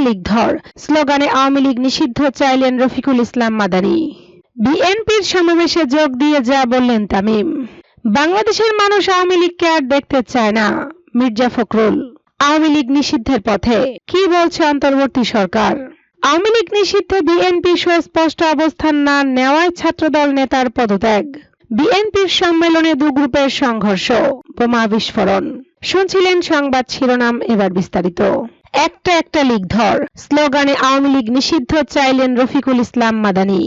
League ধর। স্লোগানে আওয়ামী লীগ নিষিদ্ধ চাইলেন রফিকুল ইসলাম মাদানী। বিএনপির সমাবেশে যোগ দিয়ে যা বললেন তামিম। বাংলাদেশের মানুষ আওয়ামী লীগকে আর দেখতে চায় না, মির্জা ফখরুল। আওয়ামী লীগ নিষিদ্ধের পথে। কি বলছে অন্তর্বর্তী সরকার? আওয়ামী লীগ নিষিদ্ধে বিএনপি সুস্পষ্ট অবস্থান না নেওয়ায় ছাত্রদল নেতার পদত্যাগ। বিএনপির সম্মেলনে দু গ্রুপের সংঘর্ষ, বোমা বিস্ফোরণ। শুনছিলেন সংবাদ শিরোনাম এবার বিস্তারিত। একটা একটা লীগ ধর। স্লোগানে আওয়ামী লীগ নিষিদ্ধ চাইলেন রফিকুল ইসলাম মাদানী।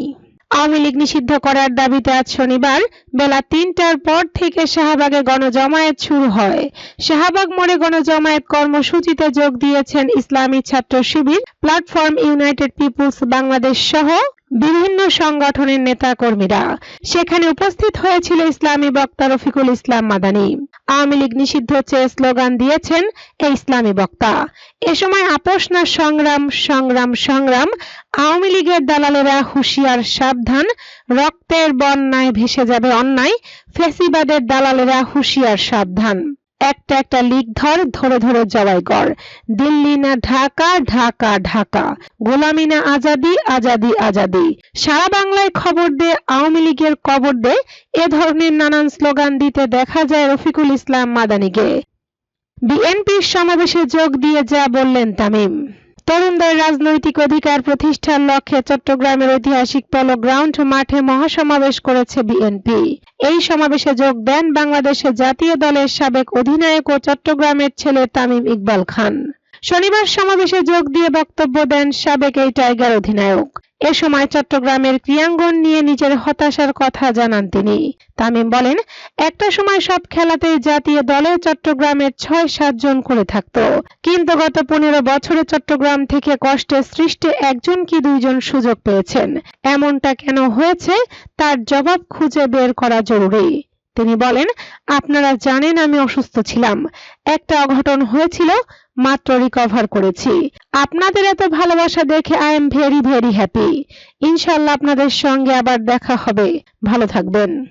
আওয়ামী লীগ নিষিদ্ধ করার দাবিতে আজ শনিবার বেলা তিনটার পর থেকে শাহবাগে গণজমায়েত শুরু হয়। শাহবাগ মোড়ে গণজমায়েত কর্মসূচিতে যোগ দিয়েছেন Islami Chhatra Shibir, platform united people's Bangladesh সহ বিভিন্ন সংগঠনের নেতা কর্মীরা সেখানে উপস্থিত হয়েছিল ইসলামী বক্তা রফিকুল ইসলাম মাদানী। আওয়ামী লীগ নিষিদ্ধ চেয়ে স্লোগান দিয়েছেন এই ইসলামী বক্তা। এ সময় আপোষ না সংগ্রাম সংগ্রাম সংগ্রাম। আওয়ামী লীগের দালালেরা হুঁশিয়ার সাবধান। রক্তের বন্যায় ভেসে যাবে অন্যায়। ফেসিবাদের দালালেরা হুঁশিয়ার সাবধান। একটা একটা লিক ধর, ধরে ধরে জবাই কর দিল্লি না ঢাকা ঢাকা ঢাকা। গোলামি না আজাদি আজাদি আজাদি। সারা বাংলায় খবর দে, আওয়ামী লীগের কবর দে। এ ধরনের নানান স্লোগান দিতে দেখা যায় রফিকুল ইসলাম মাদানিকে। বিএনপির সমাবেশে যোগ দিয়ে যা বললেন তামিম। তরুণদের রাজনৈতিক অধিকার প্রতিষ্ঠার লক্ষ্যে চট্টগ্রামের ঐতিহাসিক পলো গ্রাউন্ড মাঠে মহাসমাবেশ করেছে বিএনপি। এই সমাবেশে যোগ দেন বাংলাদেশের জাতীয় দলের সাবেক অধিনায়ক ও চট্টগ্রামের ছেলে তামিম ইকবাল খান। শনিবার সমাবেশে যোগ দিয়ে বক্তব্য দেন সাবেক এই টাইগার অধিনায়ক। এ সময় চট্টগ্রামের ক্রীড়াঙ্গন নিয়ে নিজের হতাশার কথা জানান তিনি। তামিম বলেন, একটা সময় সব খেলাতেই জাতীয় দলে চট্টগ্রামের ছয় সাতজন করে থাকত। কিন্তু গত পনেরো বছরে চট্টগ্রাম থেকে কষ্টে সৃষ্টে একজন কি দুইজন সুযোগ পেয়েছেন? এমনটা কেন হয়েছে? তার জবাব খুঁজে বের করা জরুরি। তিনি বলেন, আপনারা জানেন আমি অসুস্থ ছিলাম। একটা অঘটন হয়েছিল, মাত্র রিকভার করেছি। আপনাদের এত ভালোবাসা দেখে I am very very happy ইনশাল্লাহ আপনাদের সঙ্গে আবার দেখা হবে। ভালো থাকবেন।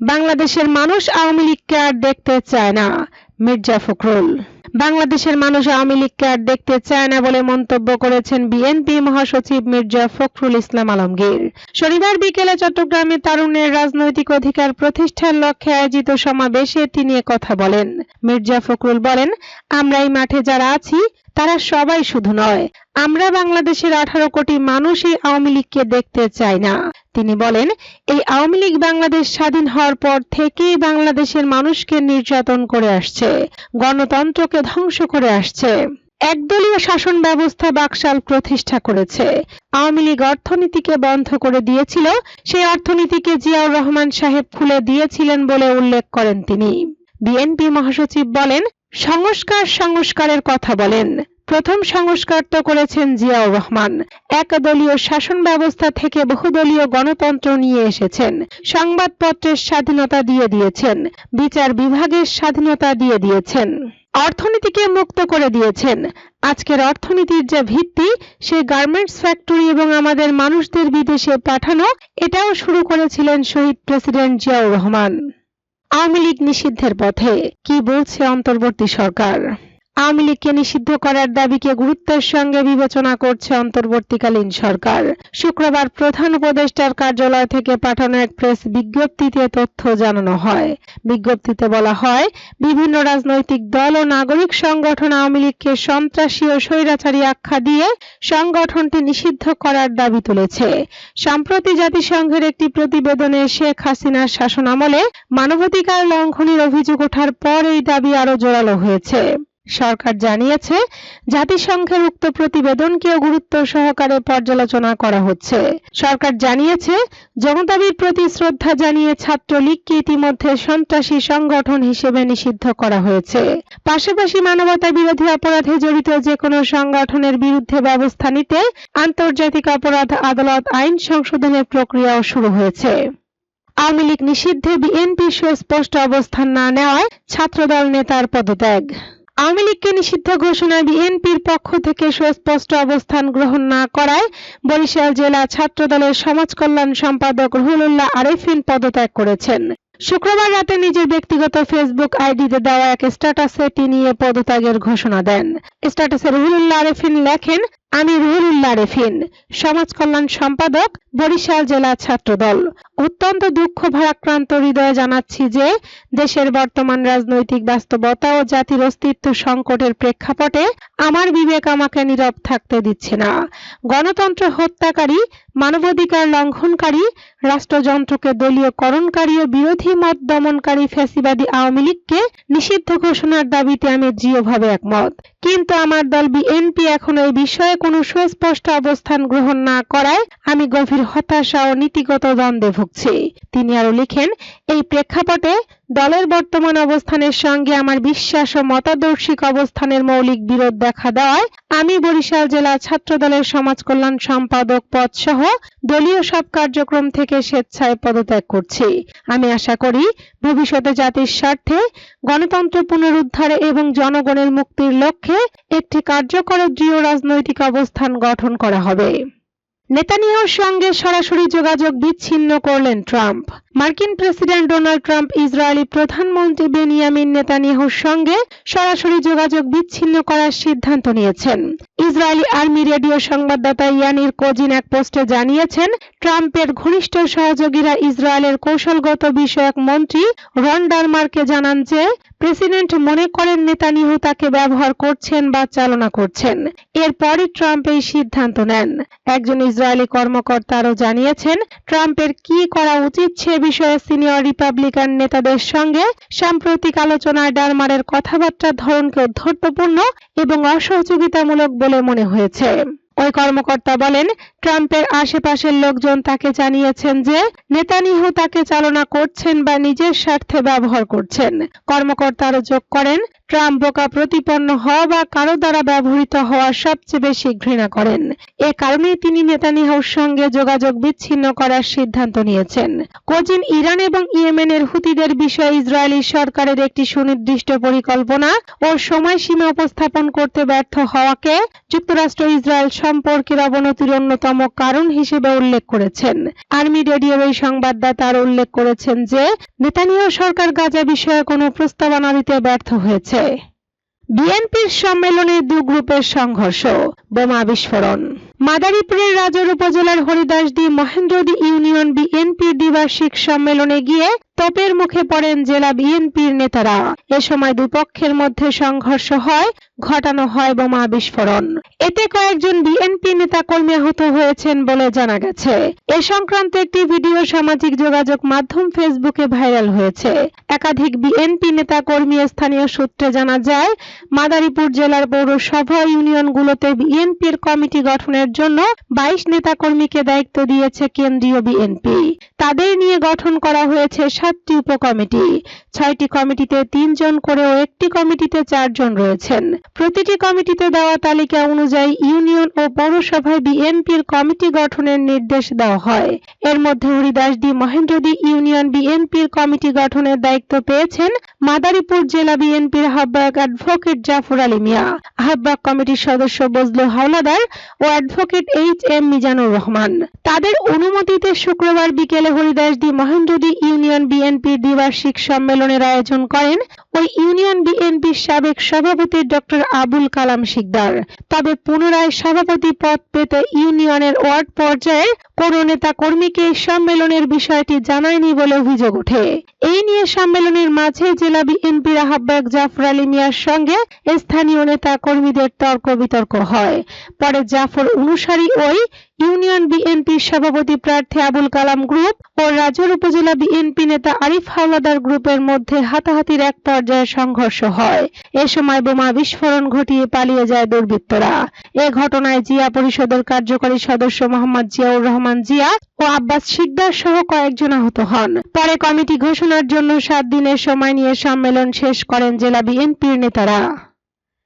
বাংলাদেশের মানুষ আওয়ামী লীগকে আর দেখতে চায় না, মির্জা ফখরুল। বাংলাদেশের মানুষ আওয়ামী লীগকে আর দেখতে চায় না বলে মন্তব্য করেছেন বিএনপি মহাসচিব মির্জা ফখরুল ইসলাম আলমগীর। শনিবার বিকেলে চট্টগ্রামে তারুণের রাজনৈতিক অধিকার প্রতিষ্ঠার লক্ষ্যে আয়োজিত সমাবেশে তিনি কথা বলেন। মির্জা ফখরুল বলেন আমরা এই মাঠে যারা আছি, তারা সবাই শুধু নয়। আমরা বাংলাদেশের আঠারো কোটি মানুষই আওয়ামী লীগকে দেখতে চাই না। তিনি বলেন, এই আওয়ামী লীগ বাংলাদেশ স্বাধীন হওয়ার পর থেকেই বাংলাদেশের মানুষকে নির্যাতন করে আসছে। গণতন্ত্রকে ধ্বংস করে আসছে। একদলীয় শাসন ব্যবস্থা বাকশাল প্রতিষ্ঠা করেছে। আওয়ামী লীগ অর্থনীতিকে বন্ধ করে দিয়েছিল, সেই অর্থনীতিকে জিয়াউর রহমান সাহেব খুলে দিয়েছিলেন বলে উল্লেখ করেন তিনি। বিএনপি মহাসচিব বলেন, সংস্কার সংস্কারের কথা বলেন। প্রথম সংস্কার তো করেছেন জিয়াউর রহমান। একদলীয় শাসন ব্যবস্থা থেকে বহুদলীয় গণতন্ত্র নিয়ে এসেছেন। সংবাদপত্রের স্বাধীনতা দিয়ে দিয়েছেন। বিচার বিভাগের স্বাধীনতা দিয়ে দিয়েছেন। অর্থনীতিকে মুক্ত করে দিয়েছেন। আজকের অর্থনীতির যে ভিত্তি, সে গার্মেন্টস ফ্যাক্টরি এবং আমাদের মানুষদের বিদেশে পাঠানো, এটাও শুরু করেছিলেন শহীদ প্রেসিডেন্ট জিয়াউর রহমান। আওয়ামী লীগ নিষিদ্ধের পথে। কি বলছে অন্তর্বর্তী সরকার? আওয়ামী লীগকে নিষিদ্ধ করার দাবিকে গুরুত্বের সঙ্গে বিবেচনা করছে অন্তর্বর্তীকালীন সরকার। শুক্রবার প্রধান উপদেষ্টার কার্যালয় থেকে পাঠানো এক প্রেস বিজ্ঞপ্তিতে তথ্য জানানো হয়। বিজ্ঞপ্তিতে বলা হয়, বিভিন্ন রাজনৈতিক দল ও নাগরিক সংগঠন আওয়ামী লীগকে সন্ত্রাসী ও স্বৈরাচারী আখ্যা দিয়ে সংগঠনটি নিষিদ্ধ করার দাবি তুলেছে। সম্প্রতি জাতিসংঘের একটি প্রতিবেদনে শেখ হাসিনার শাসনামলে মানবাধিকার লঙ্ঘনের অভিযোগ ওঠার পর এই দাবি আরও জোরালো হয়েছে। সরকার জানিয়েছে, জাতিসংঘের উক্ত প্রতিবেদনকেও গুরুত্ব সহকারে পর্যালোচনা করা হচ্ছে। সরকার জানিয়েছে, জনতাবির প্রতি শ্রদ্ধা জানিয়ে ছাত্রলীগকে ইতিমধ্যে সন্ত্রাসী সংগঠন হিসেবে নিষিদ্ধ করা হয়েছে। পাশাপাশি মানবতা বিরোধী অপরাধে জড়িত যে কোনো সংগঠনের বিরুদ্ধে ব্যবস্থা নিতে আন্তর্জাতিক অপরাধ আদালত আইন সংশোধনের প্রক্রিয়াও শুরু হয়েছে। আওয়ামী লীগ নিষিদ্ধে বিএনপি সুস্পষ্ট অবস্থান না নেওয়ায় ছাত্রদল নেতার পদত্যাগ। আওয়ামী লীগকে নিষিদ্ধ ঘোষণায় বিএনপির পক্ষ থেকে সুস্পষ্ট অবস্থান গ্রহণ না করায় বরিশাল জেলা ছাত্রদলের সমাজ কল্যাণ সম্পাদক রুহুল্লাহ আরেফিন পদত্যাগ করেছেন। শুক্রবার রাতে নিজের ব্যক্তিগত ফেসবুক আইডিতে দেওয়া এক স্ট্যাটাসে তিনি এ পদত্যাগের ঘোষণা দেন। স্ট্যাটাসে রুহুল্লাহ আরেফিন লেখেন আমি রুহুল্লাহ রেফিন, সমাজ কল্যাণ সম্পাদক, বরিশাল জেলা ছাত্রদল। অত্যন্ত দুঃখ ভারাক্রান্ত হৃদয়ে জানাচ্ছি যে দেশের বর্তমান রাজনৈতিক বাস্তবতা ও জাতির অস্তিত্ব সংকটের প্রেক্ষাপটে আমার বিবেক আমাকে নীরব থাকতে দিচ্ছে না। গণতন্ত্র হত্যাকারী মানবাধিকার লঙ্ঘনকারী, রাষ্ট্রযন্ত্রকে দলীয় করণকারী ও বিরোধী মত দমনকারী ফ্যাসিবাদী আওয়ামী লীগকে নিষিদ্ধ ঘোষণার দাবিতে আমি দৃঢ়ভাবে একমত। কিন্তু আমার দল বিএনপি এখন এই বিষয়ে কোনো সুস্পষ্ট অবস্থান গ্রহণ না করায় আমি গভীর হতাশা ও নীতিগত দ্বন্দ্বে ভুগছি। তিনি আরও লিখেন, এই প্রেক্ষাপটে দলের বর্তমান অবস্থানের সঙ্গে আমার বিশ্বাস ও মতাদর্শিক অবস্থানের মৌলিক বিরোধ দেখা দেওয়ায় আমি বরিশাল জেলা ছাত্রদলের সমাজ কল্যাণ সম্পাদক পদ সহ দলীয় সব কার্যক্রম থেকে স্বেচ্ছায় পদত্যাগ করছি। আমি আশা করি ভবিষ্যতে জাতির স্বার্থে গণতন্ত্র পুনরুদ্ধারে এবং জনগণের মুক্তির লক্ষ্যে একটি কার্যকর দৃঢ় রাজনৈতিক অবস্থান গঠন করা হবে। নেতানিয়াহুর সঙ্গে সরাসরি যোগাযোগ বিচ্ছিন্ন করলেন ট্রাম্প। মার্কিন প্রেসিডেন্ট ডোনাল্ড ট্রাম্প ইসরায়েলি প্রধানমন্ত্রী বেনিয়ামিন নেতানিয়াহুর সঙ্গে সরাসরি যোগাযোগ বিচ্ছিন্ন করার সিদ্ধান্ত নিয়েছেন। ইসরায়েলি আর্মি রেডিও সংবাদদাতা ইয়ানির কোজিন এক পোস্টে জানিয়েছেন, ট্রাম্পের ঘনিষ্ঠ সহযোগীরা ইসরায়েলের কৌশলগত বিষয়ক মন্ত্রী রন ডারমারকে জানান যে, প্রেসিডেন্ট মনে করেন নেতানিয়াহু তাকে ব্যবহার করছেন বা চালনা করছেন। এরপরই ট্রাম্প এই সিদ্ধান্ত নেন। একজন ইসরায়েলি কর্মকর্তা আরও জানিয়েছেন, ট্রাম্পের কি করা উচিত সে বিষয়ে সিনিয়র রিপাবলিকান নেতাদের সঙ্গে সাম্প্রতিক আলোচনায় ডারমারের কথাবার্তার ধরনকে অধ্যর্থপূর্ণ এবং অসহযোগিতামূলক বলে মনে হয়েছে। ওই কর্মকর্তা বলেন, ট্রাম্পের আশেপাশের লোকজন তাকে জানিয়েছেন যে, নেতানিয়াহু তাকে চালনা করছেন বা নিজের স্বার্থে ব্যবহার করছেন। কর্মকর্তা আরও যোগ করেন, ট্রাম্প বোকা প্রতিপন্ন হওয়া বা কারও দ্বারা ব্যবহৃত হওয়া সবচেয়ে বেশি ঘৃণা করেন। এ কারণেই তিনি নেতানিয়াহুর সঙ্গে যোগাযোগ বিচ্ছিন্ন করার সিদ্ধান্ত নিয়েছেন। কোজিন ইরান এবং ইয়েমেনের হুতিদের বিষয়ে ইসরায়েলি সরকারের একটি সুনির্দিষ্ট পরিকল্পনা ও সময়সীমা উপস্থাপন করতে ব্যর্থ হওয়াকে যুক্তরাষ্ট্র ইসরায়েল সম্পর্কের অবনতির অন্যতম কারণ হিসেবে উল্লেখ করেছেন। আর্মি রেডিওর এই সংবাদদাতা আর উল্লেখ করেছেন যে, নেতানিয়াহ সরকার গাজা বিষয়ে কোনো প্রস্তাবনা দিতে ব্যর্থ হয়েছে। বিএনপির সম্মেলনে দু গ্রুপের সংঘর্ষ, বোমা বিস্ফোরণ। মাদারীপুরের রাজার উপজেলার হরিদাসদি মহেন্দ্রদি ইউনিয়ন বিএনপির দ্বিবার্ষিক সম্মেলনে গিয়ে তোপের মুখে পড়েন জেলা বিএনপির নেতারা। এ সময় দুপক্ষের মধ্যে সংঘর্ষ হয়, ঘটানো হয় বোমা বিস্ফোরণ। এতে কয়েকজন বিএনপি নেতা কর্মী আহত হয়েছেন বলে জানা গেছে। এ সংক্রান্ত একটি ভিডিও সামাজিক যোগাযোগ মাধ্যম ফেসবুকে ভাইরাল হয়েছে। একাধিক বিএনপি নেতা কর্মী স্থানীয় সূত্রে জানা যায়, মাদারীপুর জেলার পৌরসভা ইউনিয়নগুলোতে বিএনপির কমিটি গঠনের জন্য বাইশ নেতা কর্মীকে দায়িত্ব দিয়েছে কেন্দ্রীয় বিএনপি। তাদের নিয়ে গঠন করা হয়েছে সাতটি উপকমিটি। ছয়টি কমিটিতে তিনজন করে ও একটি কমিটিতে চারজন রয়েছেন। প্রতিটি কমিটিতে দেওয়া তালিকা অনুযায়ী ইউনিয়ন ও পৌরসভায় বিএনপির কমিটি গঠনের নির্দেশ দেওয়া হয়। এর মধ্যে হরিদাসদি মহেন্দ্রদি ইউনিয়ন বিএনপির কমিটি গঠনের দায়িত্ব পেয়েছেন মাদারীপুর জেলা বিএনপির আহ্বায়ক অ্যাডভোকেট জাফর আলী মিয়া। আহ্বায়ক কমিটির সদস্য বজলু হাওলাদার ও advocate H M Mizanur Rahman. তাদের অনুমতিতে শুক্রবার বিকেলে হরিদাসদী মহেন্দ্রদী ইউনিয়ন বিএনপির দ্বিবার্ষিক সম্মেলনের আয়োজন করেন ওই ইউনিয়ন বিএনপির সাবেক সভাপতি ডক্টর আবুল কালাম শিকদার। তবে পুনরায় সভাপতি পদ পেতে ইউনিয়নের ওয়ার্ড পর্যায়ের কোন নেতা কর্মীকে সম্মেলনের বিষয়টি জানায়নি বলে অভিযোগ ওঠে। এই নিয়ে সম্মেলনের মাঝে জেলা বিএনপির আহ্বায়ক জাফর আলী মিয়ার সঙ্গে স্থানীয় নেতা কর্মীদের তর্ক বিতর্ক হয়। পরে জাফর অনুসারী ওই ইউনিয়ন বিএনপির সভাপতি প্রার্থী আবুল কালাম গ্রুপ ও রাজর উপজেলা বিএনপি নেতা আরিফ হাওলাদার গ্রুপের মধ্যে হাতাহাতির এক পর্যায়ে সংঘর্ষ হয়। এ সময় বোমা বিস্ফোরণ ঘটিয়ে পালিয়ে যায় দুর্বৃত্তরা। এ ঘটনায় জিয়া পরিষদের কার্যকরী সদস্য মোহাম্মদ জিয়াউর রহমান জিয়া ও আব্বাস শিকদার সহ কয়েকজন আহত হন। পরে কমিটি ঘোষণার জন্য সাত দিনের সময় নিয়ে সম্মেলন শেষ করেন জেলা বিএনপির নেতারা।